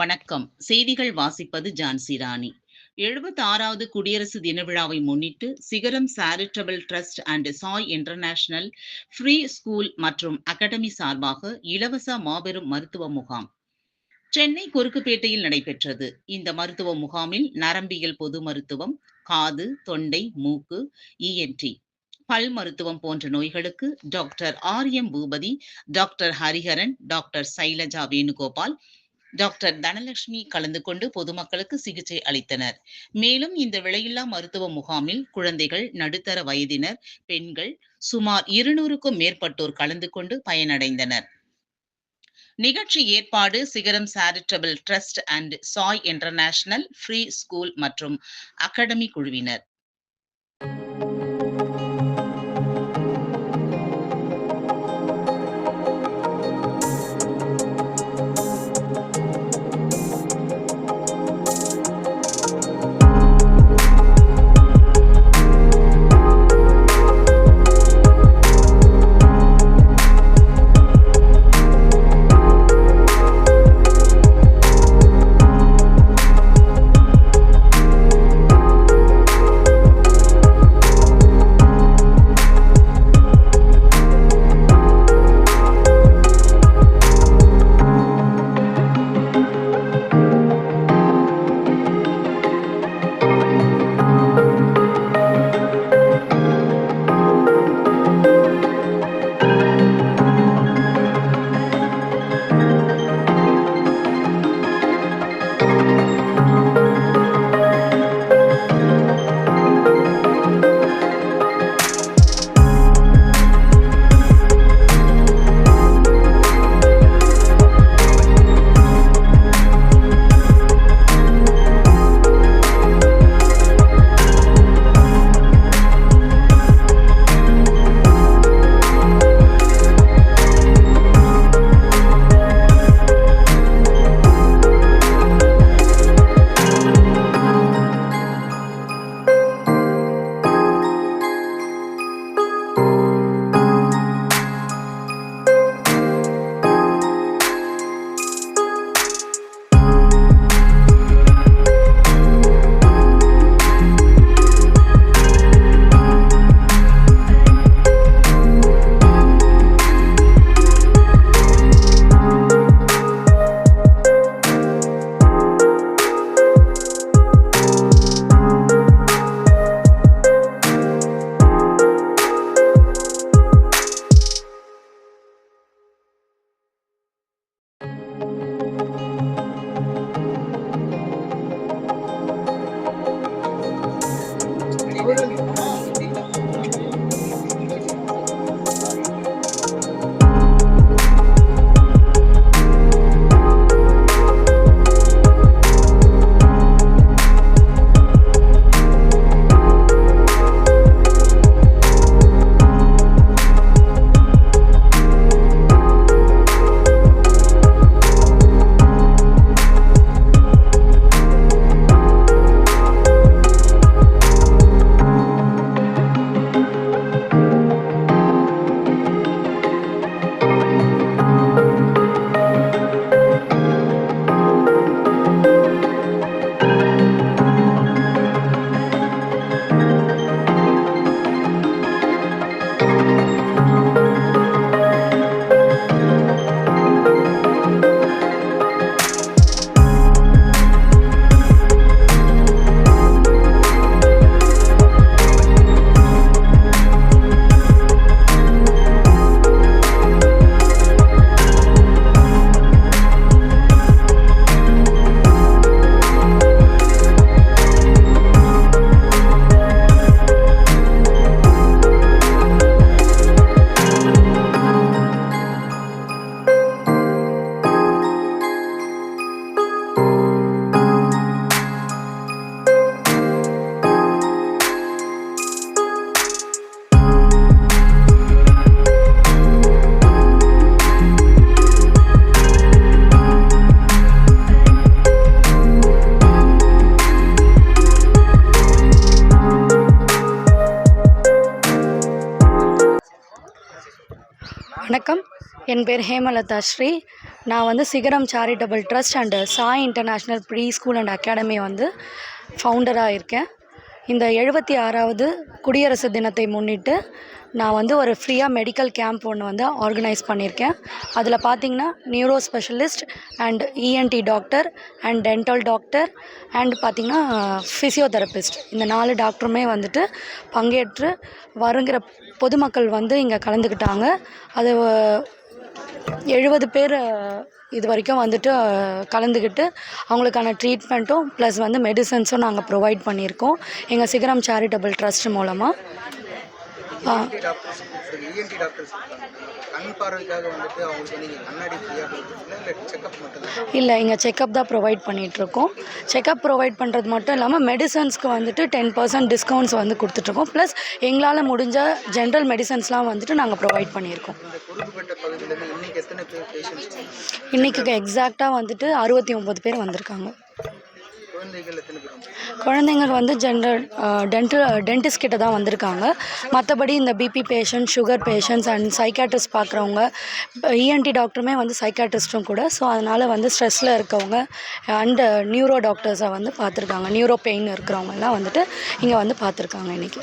வணக்கம். செய்திகள் வாசிப்பது ஜான்சி ராணி. எழுபத்தி ஆறாவது குடியரசு தின விழாவை முன்னிட்டு Sigaram charitable trust and Sai international free school மற்றும் அகாடமி சார்பாக இலவச மாபெரும் மருத்துவ முகாம். சென்னை குறுக்குப்பேட்டையில் நடைபெற்றது. இந்த மருத்துவ முகாமில் நரம்பியல் பொது மருத்துவம் காது தொண்டை மூக்கு இஎன்டி பல் மருத்துவம் போன்ற நோய்களுக்கு doctor R M Boopathi doctor Hariharan doctor Sailaja Venugopal doctor Dhanalakshmi கலந்து கொண்டு பொதுமக்களுக்கு சிகிச்சை அளித்தனர். மேலும் இந்த விலையில்லா மருத்துவ முகாமில் குழந்தைகள் நடுத்தர வயதினர் பெண்கள் சுமார் இருநூறுக்கும் மேற்பட்டோர் கலந்து கொண்டு பயனடைந்தனர். நிகழ்ச்சி ஏற்பாடு Sigaram charitable trust and Sai international free school மற்றும் அகாடமி குழுவினர். என் பேர் ஹேமலதா ஸ்ரீ. நான் வந்து Sigaram charitable trust and Sai international free school and academy வந்து ஃபவுண்டராக இருக்கேன். இந்த எழுபத்தி ஆறாவது குடியரசு தினத்தை முன்னிட்டு நான் வந்து ஒரு ஃப்ரீயாக மெடிக்கல் கேம்ப் ஒன்று வந்து ஆர்கனைஸ் பண்ணியிருக்கேன். அதில் பார்த்தீங்கன்னா neuro specialist and ENT doctor and dental doctor and பார்த்திங்கன்னா ஃபிசியோதெரபிஸ்ட் இந்த நாலு டாக்டருமே வந்துட்டு பங்கேற்று வருங்கிற பொதுமக்கள் வந்து இங்கே கலந்துக்கிட்டாங்க. அது எழுபது பேர் இது வரைக்கும் வந்துட்டு கலந்துக்கிட்டு அவங்களுக்கான ட்ரீட்மெண்ட்டும் ப்ளஸ் வந்து மெடிசன்ஸும் நாங்கள் ப்ரொவைட் பண்ணியிருக்கோம். எங்கள் சிகரம் சேரிட்டபிள் ட்ரஸ்ட் மூலமாக இஎன்டி டாக்டர்ஸ் கொடுத்துருங்க இஎன்டி டாக்டர்ஸ் இருக்காங்க கண் பார்வைக்காக வந்துட்டு அவங்களுக்கு நீங்கள் கண்ணாடி ஃப்ரீயாக கொடுத்துருக்கீங்களா? இல்லை செக்கப் மட்டும்தான்? இல்லை இங்கே செக்கப் தான் ப்ரொவைட் பண்ணிகிட்ருக்கோம் செக்கப் ப்ரொவைட் பண்ணுறது மட்டும் இல்லாமல் மெடிசன்ஸ்க்கு வந்துட்டு டென் பர்சன்ட் டிஸ்கவுண்ட்ஸ் வந்து கொடுத்துட்ருக்கோம் ப்ளஸ் எங்களால் முடிஞ்ச ஜென்ரல் மெடிசன்ஸ்லாம் வந்துட்டு நாங்கள் ப்ரொவைட் பண்ணியிருக்கோம். இன்னைக்கு எத்தனை பேர் இன்றைக்கி எக்ஸாக்டாக வந்துட்டு அறுபத்தி ஒம்பது பேர் வந்திருக்காங்க. குழந்தைகள் எத்தனை பேர் வந்தாங்க? குழந்தைங்க வந்து ஜென்ரல் டென்டல் டென்டிஸ்ட் கிட்ட தான் வந்திருக்காங்க. மற்றபடி இந்த BP patient sugar patients and psychiatrist பார்க்குறவங்க இஎன்டி டாக்டருமே வந்து சைக்காட்ரிஸ்ட்டும் கூட. ஸோ அதனால் வந்து ஸ்ட்ரெஸ்ஸில் இருக்கவங்க அண்டு நியூரோ டாக்டர்ஸை வந்து பார்த்துருக்காங்க நியூரோ பெயின் இருக்கிறவங்க எல்லாம் வந்துட்டு இங்கே வந்து பார்த்துருக்காங்க இன்றைக்கி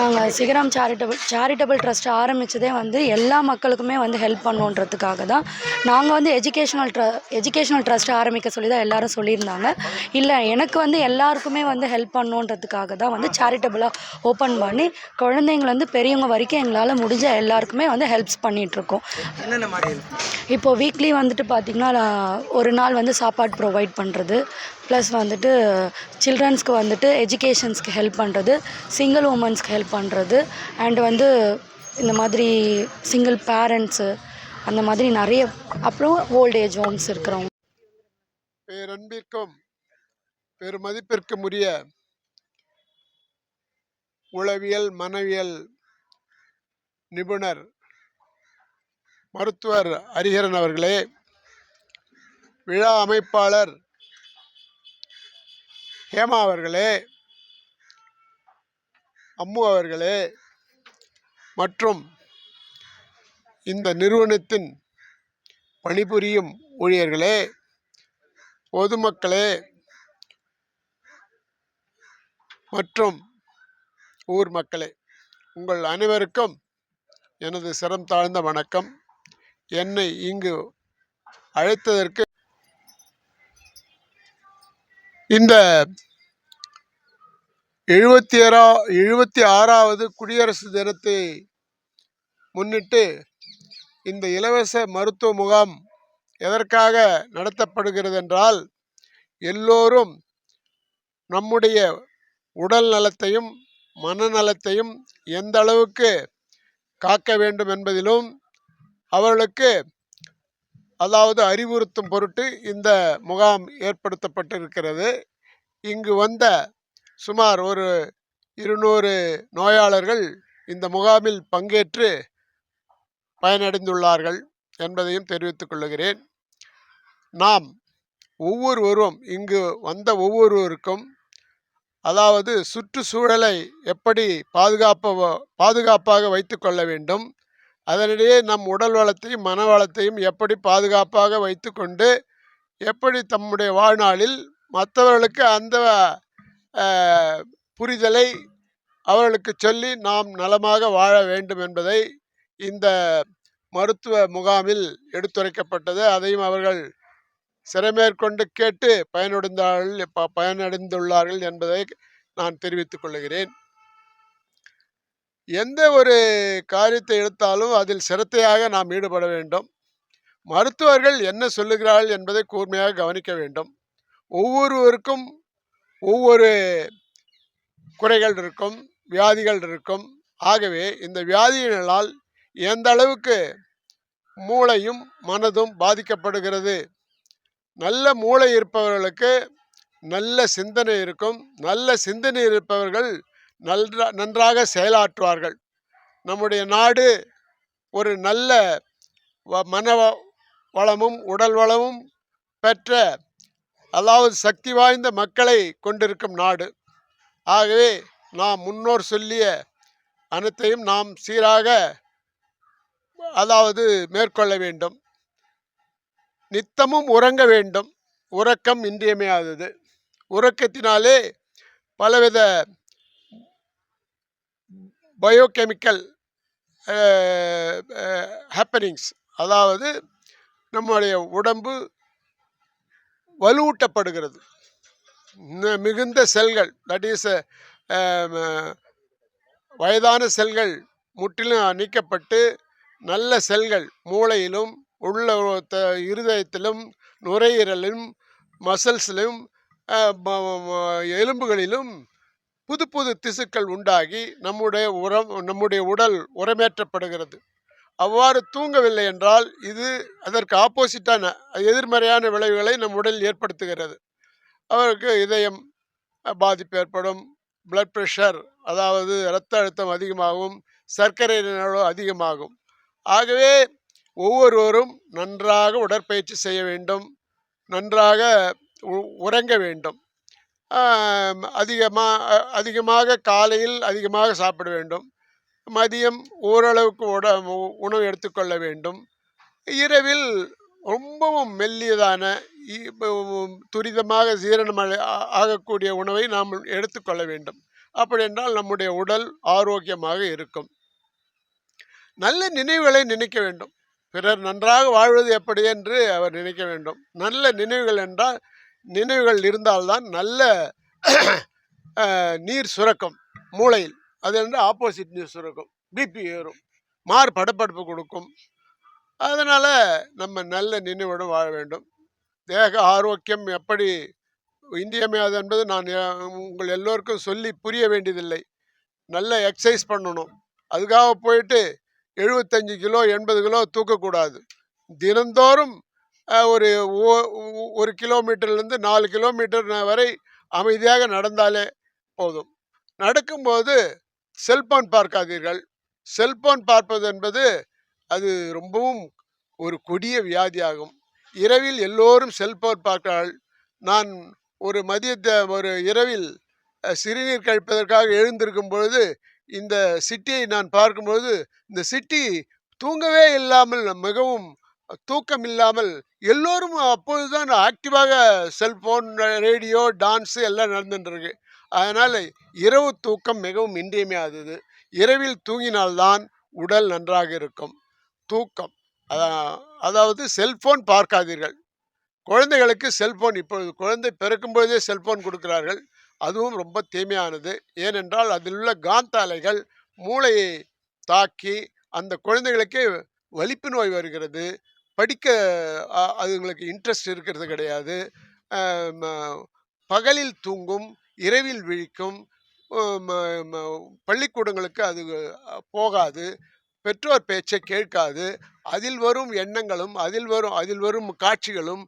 நாங்கள் சிகரம் சேரிட்டபிள் சேரிட்டபிள் ட்ரஸ்ட் ஆரம்பித்ததே வந்து எல்லா மக்களுக்குமே வந்து ஹெல்ப் பண்ணுன்றதுக்காக தான். நாங்கள் வந்து எஜுகேஷனல் ட்ர எஜுகேஷனல் ட்ரஸ்ட் ஆரம்பிக்க சொல்லி தான் எல்லாரும் சொல்லியிருந்தாங்க. இல்லை எனக்கு வந்து எல்லாருக்குமே வந்து ஹெல்ப் பண்ணுன்றதுக்காக தான் வந்து சேரிட்டபிளாக ஓப்பன் பண்ணி குழந்தைங்கலேருந்து பெரியவங்க வரைக்கும் எங்களால் முடிஞ்ச எல்லாருக்குமே வந்து ஹெல்ப்ஸ் பண்ணிகிட்ருக்கோம் இப்போது வீக்லி வந்துட்டு பார்த்திங்கன்னா ஒரு நாள் வந்து சாப்பாடு ப்ரொவைட் பண்ணுறது ப்ளஸ் வந்துட்டு சில்ட்ரன்ஸ்க்கு வந்துட்டு எஜுகேஷன்ஸ்க்கு ஹெல்ப் பண்ணுறது சிங்கிள் உமன்ஸ்க்கு ஹெல்ப் பண்ணுறது அண்ட் வந்து இந்த மாதிரி சிங்கிள் பேரண்ட்ஸு அந்த மாதிரி நிறைய அப்புறம் ஓல்ட் ஏஜ் ஹோம்ஸ் இருக்கிறவங்க. பேரன்பிற்கும் பெருமதிப்பிற்கும் உரிய உளவியல் மனவியல் நிபுணர் மருத்துவர் ஹரிஹரன் அவர்களே விழா அமைப்பாளர் ஹேமா அவர்களே அம்மு அவர்களே மற்றும் இந்த நிறுவனத்தின் பணிபுரியும் ஊழியர்களே பொதுமக்களே மற்றும் ஊர் மக்களே உங்கள் அனைவருக்கும் எனது சிரம் தாழ்ந்த வணக்கம். என்னை இங்கு அழைத்ததற்கு இந்த எழுபத்தி ஆறா எழுபத்தி ஆறாவது குடியரசு தினத்தை முன்னிட்டு இந்த இலவச மருத்துவ முகாம் எதற்காக நடத்தப்படுகிறது என்றால் எல்லோரும் நம்முடைய உடல் நலத்தையும் மனநலத்தையும் எந்த அளவுக்கு காக்க வேண்டும் என்பதிலும் அவர்களுக்கு அதாவது அறிவுறுத்தும் பொருட்டு இந்த முகாம் ஏற்படுத்தப்பட்டிருக்கிறது. இங்கு வந்த சுமார் ஒரு இருநூறு நோயாளர்கள் இந்த முகாமில் பங்கேற்று பயனடைந்துள்ளார்கள் என்பதையும் தெரிவித்துக் கொள்கிறேன் நாம் ஒவ்வொருவரும் இங்கு வந்த ஒவ்வொருவருக்கும் அதாவது சுற்றுச்சூழலை எப்படி பாதுகாப்ப பாதுகாப்பாக வைத்துக்கொள்ள வேண்டும் அதனிடையே நம் உடல் வளத்தையும் மன வளத்தையும் எப்படி பாதுகாப்பாக வைத்துக்கொண்டு எப்படி தம்முடைய வாழ்நாளில் மற்றவர்களுக்கு அந்த புரிதலை அவர்களுக்கு சொல்லி நாம் நலமாக வாழ வேண்டும் என்பதை இந்த மருத்துவ முகாமில் எடுத்துரைக்கப்பட்டது. அதையும் அவர்கள் சிறமேற்கொண்டு கேட்டு பயனடைந்தார்கள் ப- பயனடைந்துள்ளார்கள் என்பதை நான் தெரிவித்துக் கொள்கிறேன். எந்த ஒரு காரியத்தை எடுத்தாலும் அதில் சிரத்தையாக நாம் ஈடுபட வேண்டும். மருத்துவர்கள் என்ன சொல்லுகிறார்கள் என்பதை கூர்மையாக கவனிக்க வேண்டும். ஒவ்வொருவருக்கும் ஒவ்வொரு குறைகள் இருக்கும் வியாதிகள் இருக்கும். ஆகவே இந்த வியாதிகளால் எந்த அளவுக்கு மூளையும் மனதும் பாதிக்கப்படுகிறது? நல்ல மூளை இருப்பவர்களுக்கு நல்ல சிந்தனை இருக்கும். நல்ல சிந்தனை இருப்பவர்கள் நன்றா நன்றாக செயலாற்றுவார்கள். நம்முடைய நாடு ஒரு நல்ல மன வளமும் உடல் வளமும் பெற்ற அதாவது சக்தி வாய்ந்த மக்களை கொண்டிருக்கும் நாடு. ஆகவே நாம் முன்னோர் சொல்லிய அனைத்தையும் நாம் சீராக அதாவது மேற்கொள்ள வேண்டும். நித்தமும் உறங்க வேண்டும். உறக்கம் இன்றியமையாதது. உறக்கத்தினாலே பலவித பயோகெமிக்கல் ஹேப்பனிங்ஸ் அதாவது நம்முடைய உடம்பு வலுவூட்டப்படுகிறது. மிகுந்த செல்கள் தட் இஸ் வயதான செல்கள் முற்றிலும் நீக்கப்பட்டு நல்ல செல்கள். மூளையிலும் உள்ள இருதயத்திலும் நுரையீரலிலும் மசில்ஸிலும் எலும்புகளிலும் புது புது திசுக்கள் உண்டாகி நம்முடைய உரம் நம்முடைய உடல் உரமேற்றப்படுகிறது. அவ்வாறு தூங்கவில்லை என்றால் இது அதற்கு ஆப்போசிட்டான எதிர்மறையான விளைவுகளை நம் உடல் ஏற்படுத்துகிறது. அவருக்கு இதயம் பாதிப்பு ஏற்படும். பிளட் ப்ரெஷர் அதாவது இரத்த அழுத்தம் அதிகமாகும். சர்க்கரை அளவு அதிகமாகும். ஆகவே ஒவ்வொருவரும் நன்றாக உடற்பயிற்சி செய்ய வேண்டும் நன்றாக உ- உறங்க வேண்டும். அதிகமாக அதிகமாக காலையில் அதிகமாக சாப்பிட வேண்டும். மதியம் ஓரளவுக்கு உட உ- உணவு எடுத்துக்கொள்ள வேண்டும். இரவில் ரொம்பவும் மெல்லியதான இ- துரிதமாக ஜீரணம் ஆகக்கூடிய உணவை நாம் எடுத்துக்கொள்ள வேண்டும். அப்படி என்றால் நம்முடைய உடல் ஆரோக்கியமாக இருக்கும். நல்ல நினைவுகளை நினைக்க வேண்டும். பிறர் நன்றாக வாழ்வது எப்படி என்று அவர் நினைக்க வேண்டும். நல்ல நினைவுகள் என்றால் நினைவுகள் இருந்தால்தான் நல்ல நீர் சுரக்கம். மூளையில். அது என்று ஆப்போசிட் நீர் சுரக்கும். பிபி ஏறும். மார் படப்படுப்பு கொடுக்கும். அதனால் நம்ம நல்ல நினைவுடன் வாழ வேண்டும். தேக ஆரோக்கியம் எப்படி இன்றியமையாது என்பது நான் உங்கள் எல்லோருக்கும் சொல்லி புரிய வேண்டியதில்லை. நல்ல எக்ஸசைஸ் பண்ணணும். அதுக்காக போயிட்டு எழுபத்தஞ்சு கிலோ எண்பது கிலோ தூக்கக்கூடாது. தினந்தோறும் ஒரு ஓ- ஒரு கிலோமீட்டர்லேருந்து நாலு கிலோமீட்டர் வரை அமைதியாக நடந்தாலே போதும். நடக்கும்போது செல்போன் பார்க்காதீர்கள். செல்போன் பார்ப்பது என்பது அது ரொம்பவும் ஒரு கொடிய வியாதியாகும். இரவில் எல்லோரும் செல்போன் பார்க்கிறார்கள் நான் ஒரு மதியத்தை ஒரு இரவில் சிறுநீர் கழிப்பதற்காக எழுந்திருக்கும் பொழுது இந்த சிட்டியை நான் பார்க்கும்பொழுது இந்த சிட்டி தூங்கவே இல்லாமல் மிகவும் தூக்கம் இல்லாமல் எல்லோரும் அப்பொழுதுதான் ஆக்டிவாக செல்போன் ரேடியோ டான்ஸு எல்லாம் நடந்துட்டுருக்கு. அதனால் இரவு தூக்கம் மிகவும் இன்றியமையாதது. இரவில் தூங்கினால்தான் உடல் நன்றாக இருக்கும். தூக்கம். அதாவது செல்போன் பார்க்காதீர்கள். குழந்தைகளுக்கு செல்போன் இப்பொழுது குழந்தை பிறக்கும் பொழுதே செல்போன் கொடுக்கிறார்கள். அதுவும் ரொம்ப தீமையானது. ஏனென்றால் அதில் உள்ள காந்த அலைகள் மூளையை தாக்கி அந்த குழந்தைகளுக்கே வலிப்பு நோய் வருகிறது. படிக்க அதுங்களுக்கு இன்ட்ரெஸ்ட் இருக்கிறது கிடையாது. பகலில் தூங்கும் இரவில் விழிக்கும் பள்ளிக்கூடங்களுக்கு அது போகாது. பெற்றோர் பேச்சை கேட்காது. அதில் வரும் எண்ணங்களும் அதில் வரும் அதில் வரும் காட்சிகளும்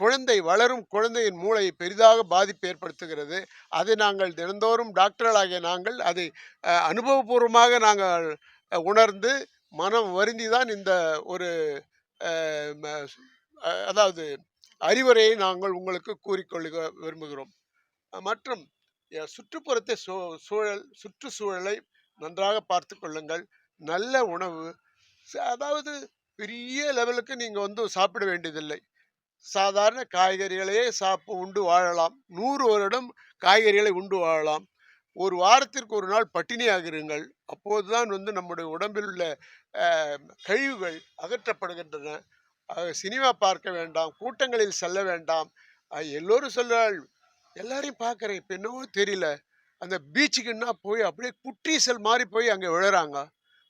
குழந்தை வளரும் குழந்தையின் மூளை பெரிதாக பாதிப்பு ஏற்படுத்துகிறது. அதை நாங்கள் தினந்தோறும் டாக்டர்களாகிய நாங்கள் அதை அனுபவபூர்வமாக நாங்கள் உணர்ந்து மனம் வருந்தி தான் இந்த ஒரு அதாவது அறிவுரையை நாங்கள் உங்களுக்கு கூறிக்கொள்ள விரும்புகிறோம். மற்றும் சுற்றுப்புறத்தை சூ சூழல் சுற்றுச்சூழலை நன்றாக பார்த்து கொள்ளுங்கள். நல்ல உணவு அதாவது பெரிய லெவலுக்கு நீங்கள் வந்து சாப்பிட வேண்டியதில்லை. சாதாரண காய்கறிகளையே சாப்பு உண்டு வாழலாம். நூறு வருடம் காய்கறிகளை உண்டு வாழலாம். ஒரு வாரத்திற்கு ஒரு நாள் பட்டினியாக இருங்கள். அப்போதுதான் வந்து நம்முடைய உடம்பில் உள்ள கழிவுகள் அகற்றப்படுகின்றன. சினிமா பார்க்க வேண்டாம் கூட்டங்களில் செல்ல வேண்டாம். எல்லோரும் சொல்கிறாள் எல்லாரையும் பார்க்குறேன் இப்போ என்னவோ தெரியல. அந்த பீச்சுக்குன்னா போய் அப்படியே புற்றீசல் மாதிரி போய் அங்கே விழுறாங்க.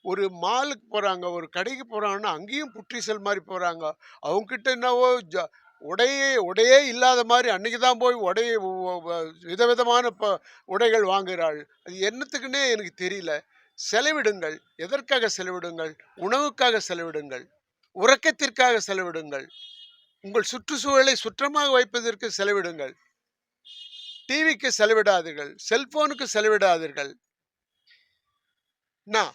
ஒரு மாலுக்கு போகிறாங்க ஒரு கடைக்கு போகிறாங்கன்னா அங்கேயும் புற்றீசல் மாதிரி போகிறாங்க அவங்கக்கிட்ட என்னவோ ஜ உடையே உடையே இல்லாத மாதிரி அன்னைக்கு தான் போய் உடைய விதவிதமான ப உடைகள் வாங்குகிறாள். அது என்னத்துக்குன்னே எனக்கு தெரியல. செலவிடுங்கள். எதற்காக செலவிடுங்கள்? உணவுக்காக செலவிடுங்கள். உறக்கத்திற்காக செலவிடுங்கள். உங்கள் சுற்றுச்சூழலை சுற்றமாக வைப்பதற்கு செலவிடுங்கள். டிவிக்கு செலவிடாதீர்கள். செல்போனுக்கு செலவிடாதீர்கள். நான்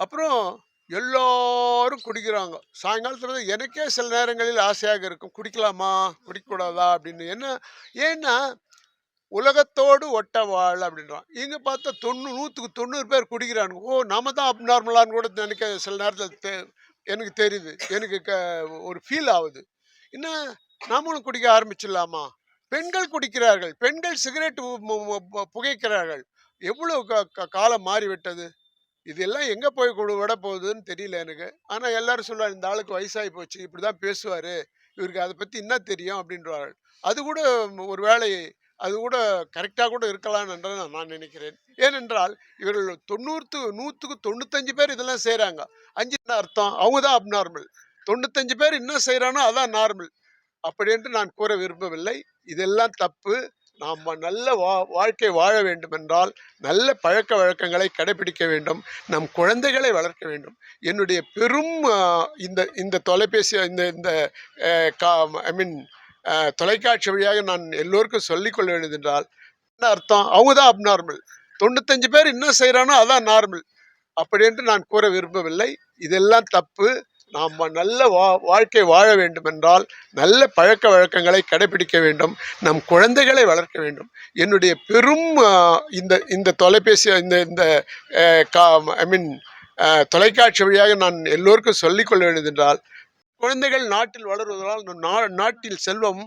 அப்புறம் எல்லாரும் குடிக்கிறாங்க. சாயங்காலத்தில் எனக்கே சில நேரங்களில் ஆசையாக இருக்கும். குடிக்கலாமா? குடிக்கக்கூடாதா? அப்படின்னு. என்ன? ஏன்னா உலகத்தோடு ஒட்ட வாழ் அப்படின்றான். இங்கே பார்த்தா தொண்ணூறு நூற்றுக்கு தொண்ணூறு பேர் குடிக்கிறானுங்க. ஓ நாம தான் அப்நார்மலான்னு கூட நினைக்க சில நேரத்தில் தே எனக்கு தெரியுது. எனக்கு க ஒரு ஃபீல் ஆகுது. என்ன? நாமளும் குடிக்க ஆரம்பிச்சிடலாமா? பெண்கள் குடிக்கிறார்கள். பெண்கள் சிகரெட் புகைக்கிறார்கள். எவ்வளோ க- க- காலம் மாறிவிட்டது? இதெல்லாம் எங்கே போய் கொடு விட போகுதுன்னு தெரியல எனக்கு. ஆனால் எல்லாரும் சொல்லுவார் இந்த ஆளுக்கு வயசாகி போச்சு இப்படி தான் பேசுவார். இவருக்கு அதை பற்றி என்ன தெரியும்? அப்படின்றார்கள். அது கூட ஒரு வேளை அது கூட கரெக்டாக கூட இருக்கலாம் என்று நான் நினைக்கிறேன். ஏனென்றால் இவர்கள் தொண்ணூறு நூற்றுக்கு தொண்ணூத்தஞ்சு பேர் இதெல்லாம் செய்கிறாங்க அஞ்சு என்ன அர்த்தம்? அவங்க தான் அப்நார்மல் தொண்ணூத்தஞ்சு பேர் என்ன செய்கிறானோ அதான் நார்மல் அப்படி என்று நான் கூற விரும்பவில்லை. இதெல்லாம் தப்பு. நாம் நல்ல வா வாழ்க்கை வாழ வேண்டும் என்றால் நல்ல பழக்க வழக்கங்களை கடைபிடிக்க வேண்டும் நம் குழந்தைகளை வளர்க்க வேண்டும். என்னுடைய பெரும் இந்த இந்த தொலைபேசி இந்த இந்த கா ஐ மீன் தொலைக்காட்சி வழியாக நான் எல்லோருக்கும் சொல்லிக்கொள்ள வேண்டியது என்றால் என்ன அர்த்தம்? அவங்க தான் அப்நார்மல் தொண்ணூத்தஞ்சு பேர் என்ன செய்கிறானோ அதான் நார்மல் அப்படி என்று நான் கூற விரும்பவில்லை. இதெல்லாம் தப்பு. நாம் நல்ல வா வாழ்க்கை வாழ வேண்டும் என்றால் நல்ல பழக்க வழக்கங்களை கடைபிடிக்க வேண்டும். நம் குழந்தைகளை வளர்க்க வேண்டும். என்னுடைய பெரும் இந்த இந்த தொலைபேசி இந்த இந்த கா ஐ மீன் தொலைக்காட்சி வழியாக நான் எல்லோருக்கும் சொல்லிக்கொள்ள வேண்டியது என்றால் குழந்தைகள் நாட்டில் வளருவதால் நம் நா நாட்டில் செல்வம்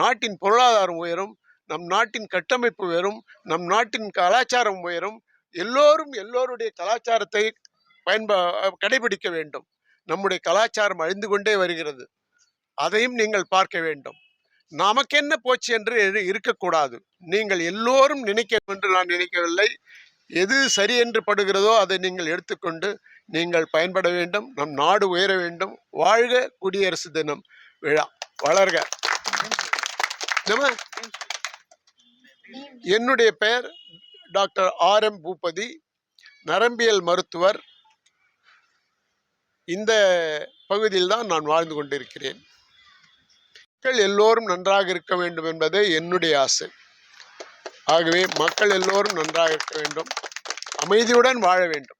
நாட்டின் பொருளாதாரம் உயரும் நம் நாட்டின் கட்டமைப்பு உயரும் நம் நாட்டின் கலாச்சாரம் உயரும். எல்லோரும் எல்லோருடைய கலாச்சாரத்தை பயன்ப கடைபிடிக்க வேண்டும். நம்முடைய கலாச்சாரம் அழிந்து கொண்டே வருகிறது. அதையும் நீங்கள் பார்க்க வேண்டும். நமக்கென்ன போச்சு என்று இருக்கக்கூடாது. நீங்கள் எல்லோரும் நினைக்க வேண்டும் என்று நான் நினைக்கவில்லை. எது சரி என்று படுகிறதோ அதை நீங்கள் எடுத்துக்கொண்டு நீங்கள் பயன்பட வேண்டும். நம் நாடு உயர வேண்டும். வாழ்க குடியரசு தினம் விழா. வளர்க. என்னுடைய பெயர் டாக்டர் ஆர் எம் பூபதி நரம்பியல் மருத்துவர். இந்த பகுதியில் தான் நான் வாழ்ந்து கொண்டிருக்கிறேன். மக்கள் எல்லோரும் நன்றாக இருக்க வேண்டும் என்பதே என்னுடைய ஆசை. ஆகவே மக்கள் எல்லோரும் நன்றாக இருக்க வேண்டும். அமைதியுடன் வாழ வேண்டும்.